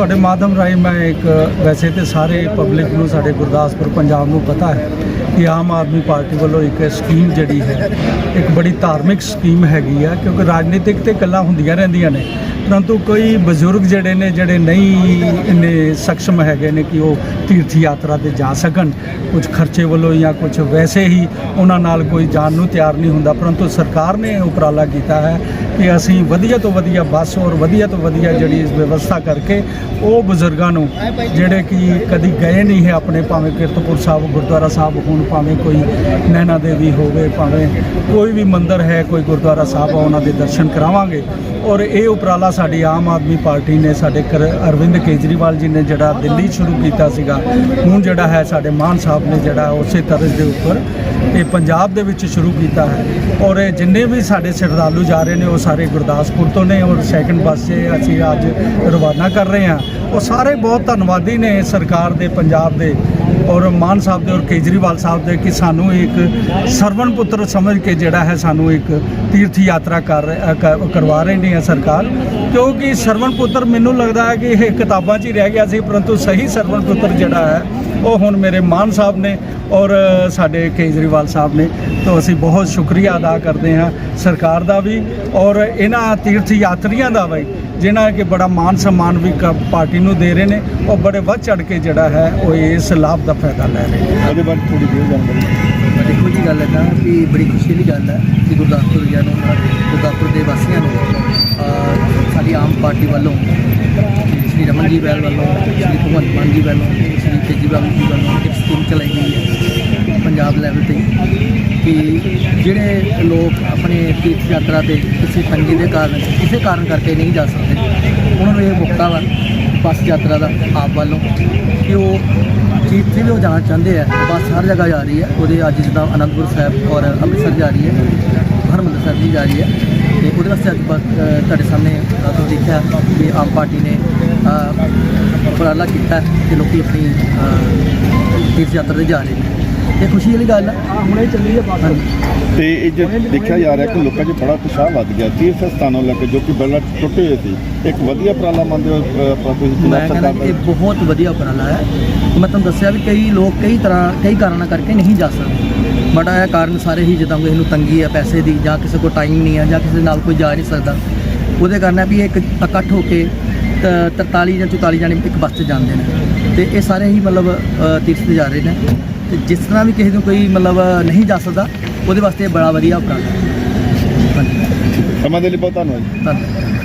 ਤੁਹਾਡੇ ਮਾਧਮ ਰਾਹੀਂ ਮੈਂ ਇੱਕ ਵੈਸੇ ਤੇ ਸਾਰੇ ਪਬਲਿਕ ਨੂੰ, ਸਾਡੇ ਗੁਰਦਾਸਪੁਰ ਪੰਜਾਬ ਨੂੰ ਪਤਾ ਹੈ ਕਿ ਆਮ ਆਦਮੀ ਪਾਰਟੀ ਵੱਲੋਂ ਇੱਕ ਸਕੀਮ ਜਿਹੜੀ ਹੈ, ਇੱਕ ਬੜੀ ਧਾਰਮਿਕ ਸਕੀਮ ਹੈਗੀ ਆ, ਕਿਉਂਕਿ ਰਾਜਨੀਤਿਕ ਤੇ ਗੱਲਾਂ ਹੁੰਦੀਆਂ ਰਹਿੰਦੀਆਂ ਨੇ। ਪਰੰਤੂ ਕੋਈ ਬਜ਼ੁਰਗ ਜਿਹੜੇ ਨੇ, ਜਿਹੜੇ ਨਹੀਂ ਇੰਨੇ ਸક્ષਮ ਹੈਗੇ ਨੇ ਕਿ ਉਹ ਤੀਰਥ ਯਾਤਰਾ ਤੇ ਜਾ ਸਕਣ, ਕੁਝ ਖਰਚੇ ਵੱਲੋਂ ਜਾਂ ਕੁਝ ਵੈਸੇ ਹੀ ਉਹਨਾਂ ਨਾਲ ਕੋਈ ਜਾਣ ਨੂੰ ਤਿਆਰ ਨਹੀਂ ਹੁੰਦਾ। ਪਰੰਤੂ ਸਰਕਾਰ ਨੇ ਉਪਰਾਲਾ ਕੀਤਾ ਹੈ ਕਿ ਅਸੀਂ ਵਧੀਆ ਤੋਂ ਵਧੀਆ ਬੱਸ ਔਰ ਵਧੀਆ ਤੋਂ ਵਧੀਆ ਜਿਹੜੀ ਵਿਵਸਥਾ ਕਰਕੇ ਉਹ ਬਜ਼ੁਰਗਾਂ ਨੂੰ, ਜਿਹੜੇ ਕਿ ਕਦੀ ਗਏ ਨਹੀਂ ਹੈ ਆਪਣੇ, ਭਾਵੇਂ ਕਿਰਤਪੁਰ ਸਾਹਿਬ, ਗੁਰਦੁਆਰਾ ਸਾਹਿਬ ਹੋਣ, ਭਾਵੇਂ ਕੋਈ ਨੈਣਾ ਦੇਵੀ ਹੋਵੇ, ਭਾਵੇਂ ਕੋਈ ਵੀ ਮੰਦਿਰ ਹੈ, ਕੋਈ ਗੁਰਦੁਆਰਾ ਸਾਹਿਬ ਆ, ਉਹਨਾਂ ਦੇ ਦਰਸ਼ਨ ਕਰਾਵਾਂਗੇ। ਔਰ ਇਹ ਉਪਰਾਲਾ ਸਾਡੀ ਆਮ ਆਦਮੀ ਪਾਰਟੀ ਨੇ, ਸਾਡੇ ਕਰ, ਅਰਵਿੰਦ ਕੇਜਰੀਵਾਲ ਜੀ ਨੇ ਜਿਹੜਾ ਦਿੱਲੀ ਸ਼ੁਰੂ ਕੀਤਾ ਸੀਗਾ, ਹੁਣ ਜਿਹੜਾ ਹੈ ਸਾਡੇ ਮਾਨ ਸਾਹਿਬ ਨੇ ਜਿਹੜਾ ਉਸੇ ਤਰਜ਼ ਦੇ ਉੱਪਰ ਇਹ ਪੰਜਾਬ ਦੇ ਵਿੱਚ ਸ਼ੁਰੂ ਕੀਤਾ ਹੈ। ਔਰ ਇਹ ਜਿੰਨੇ ਵੀ ਸਾਡੇ ਸ਼ਰਧਾਲੂ ਜਾ ਰਹੇ ਨੇ, ਉਹ ਸਾਰੇ ਗੁਰਦਾਸਪੁਰ ਤੋਂ ਨੇ ਔਰ ਸੈਕੰਡ ਬੱਸ 'ਚ ਅਸੀਂ ਅੱਜ ਰਵਾਨਾ ਕਰ ਰਹੇ ਹਾਂ। ਉਹ ਸਾਰੇ ਬਹੁਤ ਧੰਨਵਾਦੀ ਨੇ ਸਰਕਾਰ ਦੇ, ਪੰਜਾਬ ਦੇ। ਔਰ ਮਾਨ ਸਾਹਿਬ ਦੇ ਔਰ ਕੇਜਰੀਵਾਲ ਸਾਹਿਬ ਦੇ ਕਿ ਸਾਨੂੰ ਇੱਕ ਸਰਵਣ ਪੁੱਤਰ ਸਮਝ ਕੇ ਜਿਹੜਾ ਹੈ ਸਾਨੂੰ ਇੱਕ ਤੀਰਥ ਯਾਤਰਾ ਕਰ ਅ, ਕਰਵਾ ਰਹੇ ਨੇ ਸਰਕਾਰ। ਕਿਉਂਕਿ ਸਰਵਣ ਪੁੱਤਰ ਮੈਨੂੰ ਲੱਗਦਾ ਹੈ ਕਿ ਇਹ ਕਿਤਾਬਾਂ 'ਚ ਹੀ ਰਹਿ ਗਿਆ ਸੀ ਪਰੰਤੂ ਸਹੀ ਸਰਵਣ ਪੁੱਤਰ ਜਿਹੜਾ ਹੈ ਉਹ ਹੁਣ ਮੇਰੇ ਮਾਨ ਸਾਹਿਬ ਨੇ ਔਰ ਸਾਡੇ ਕੇਜਰੀਵਾਲ ਸਾਹਿਬ ਨੇ। ਤੋਂ ਅਸੀਂ ਬਹੁਤ ਸ਼ੁਕਰੀਆ ਅਦਾ ਕਰਦੇ ਹਾਂ ਸਰਕਾਰ ਦਾ ਵੀ ਔਰ ਇਹਨਾਂ ਤੀਰਥ ਯਾਤਰੀਆਂ ਦਾ ਵੀ ਜਿਨ੍ਹਾਂ ਕਿ ਬੜਾ ਮਾਨ ਸਨਮਾਨ ਵੀ ਕ- ਪਾਰਟੀ ਨੂੰ ਦੇ ਰਹੇ ਨੇ ਉਹ ਬੜੇ ਵੱਧ ਚੜ ਕੇ ਜਿਹੜਾ ਹੈ ਉਹ ਇਸ ਲਾਭ ਦਾ ਫਾਇਦਾ ਲੈ ਰਹੇ ਨੇ। ਉਹਦੇ ਬਾਰੇ ਥੋੜੀ ਜਿਹੀ ਜਾਣਕਾਰੀ ਦੇਖੋ ਜੀ ਗੱਲ ਹੈ ਕਿ ਬੜੀ ਖੁਸ਼ੀ ਦੀ ਗੱਲ ਹੈ ਕਿ ਗੁਰਦਾਸਪੁਰ ਦੀਆਂ ਨੂੰ ਗੁਰਦਾਸਪੁਰ ਦੇ ਵਾਸੀਆਂ ਨੂੰ ਸਾਡੀ ਆਮ ਪਾਰਟੀ ਵੱਲੋਂ ਸ਼੍ਰੀ ਰਮਨ ਜੀ ਬੈਲ ਵੱਲੋਂ, ਸ਼੍ਰੀ ਭਗਵੰਤ ਮਾਨ ਜੀ ਵੱਲੋਂ, ਸ਼੍ਰੀ ਕੇਜਰੀਵਾਲ ਜੀ ਵੱਲੋਂ ਇੱਕ ਸਕੀਮ ਚਲਾਈ ਗਈ ਹੈ ਪੰਜਾਬ ਲੈਵਲ ਤੇ ਕਿ ਜਿਹੜੇ ਲੋਕ ਆਪਣੇ ਤੀਰਥ ਯਾਤਰਾ ਤੇ ਕਿਸੇ ਤੰਗੀ ਦੇ ਕਾਰਨ, ਕਿਸੇ ਕਾਰਨ ਕਰਕੇ ਨਹੀਂ ਜਾ ਸਕਦੇ, ਉਹਨਾਂ ਨੂੰ ਇਹ ਮੌਕਾ ਵਾ ਬੱਸ ਯਾਤਰਾ ਦਾ ਆਪ ਵੱਲੋਂ ਕਿ ਉਹ ਜਿੱਥੇ ਵੀ ਉਹ ਜਾਣਾ ਚਾਹੁੰਦੇ ਆ, ਬੱਸ ਹਰ ਜਗ੍ਹਾ ਜਾ ਰਹੀ ਹੈ। ਉਹਦੇ ਅੱਜ ਜਿੱਦਾਂ ਅਨੰਦਪੁਰ ਸਾਹਿਬ ਔਰ ਅੰਮ੍ਰਿਤਸਰ ਜਾ ਰਹੀ ਹੈ, ਹਰਿਮੰਦਰ ਸਾਹਿਬ ਜੀ ਜਾ ਰਹੀ ਹੈ। ਤੇ ਉਹਦੇ ਵਾਸਤੇ ਅੱਜ ਤੁਹਾਡੇ ਸਾਹਮਣੇ ਤੁਸੀਂ ਦੇਖਿਆ ਕਿ ਆਮ ਪਾਰਟੀ ਨੇ ਅ, ਉਪਰਾਲਾ ਕੀਤਾ ਕਿ ਲੋਕੀ ਆਪਣੀ ਤੀਰਥ ਯਾਤਰਾ ਤੇ ਜਾ ਰਹੇ ਨੇ। ਇਹ ਖੁਸ਼ੀ ਵਾਲੀ ਗੱਲ ਹੈ ਹੁਣੇ ਚੱਲੀ ਹੈ ਬੱਸ। ਤੇ ਇਹ ਜੇ ਦੇਖਿਆ ਜਾ ਰਿਹਾ ਕਿ ਲੋਕਾਂ 'ਚ ਬੜਾ ਉਤਸ਼ਾਹ ਵੱਧ ਗਿਆ। ਤੀਰਥ ਸਥਾਨਾਂ ਲੈ ਕੇ ਜੋ ਕਿ ਪਹਿਲਾਂ ਟੁੱਟੇ ਹੋਏ ਸੀ। ਇੱਕ ਵਧੀਆ ਉਪਰਾਲਾ ਮੰਨਦੇ ਹੋ ਤੁਸੀਂ ਮੈਂ ਕਹਿੰਦਾ ਇਹ ਬਹੁਤ ਵਧੀਆ ਉਪਰਾਲਾ ਹੈ। ਮੈਂ ਤੁਹਾਨੂੰ ਦੱਸਿਆ ਵੀ ਕਈ ਲੋਕ ਕਈ ਤਰ੍ਹਾਂ ਕਈ ਕਾਰਨਾਂ ਕਰਕੇ ਨਹੀਂ ਜਾ ਸਕਦੇ। ਬੜਾ ਇਹ ਕਾਰਨ ਸਾਰੇ ਹੀ ਜਿੱਦਾਂ ਕਿਸੇ ਨੂੰ ਤੰਗੀ ਹੈ ਪੈਸੇ ਦੀ ਜਾਂ ਕਿਸੇ ਕੋਲ ਟਾਈਮ ਨਹੀਂ ਹੈ ਜਾਂ ਕਿਸੇ ਨਾਲ ਕੋਈ ਜਾ ਨਹੀਂ ਸਕਦਾ। ਉਹਦੇ ਕਾਰਨ ਹੈ ਵੀ ਇੱਕ ਇਕੱਠ ਹੋ ਕੇ ਤ- 43 ਜਾਂ 44 ਜਾਣੇ ਇੱਕ ਬੱਸ 'ਚ ਜਾਂਦੇ ਨੇ। ਤੇ ਇਹ ਸਾਰੇ ਹੀ ਮਤਲਬ ਤੀਰਥ ਤੇ ਜਾ ਰਹੇ ਨੇ। ਤੇ ਜਿਸ ਤਰ੍ਹਾਂ ਵੀ ਕਿਸੇ ਨੂੰ ਕੋਈ ਮਤਲਬ ਨਹੀਂ ਜਾ ਸਕਦਾ ਉਹਦੇ ਵਾਸਤੇ ਇਹ ਬੜਾ ਵਧੀਆ ਉਪਰਾਲਾ। ਸਮਾਂ ਦੇ ਲਈ ਬਹੁਤ ਧੰਨਵਾਦ ਧੰਨਵਾਦ।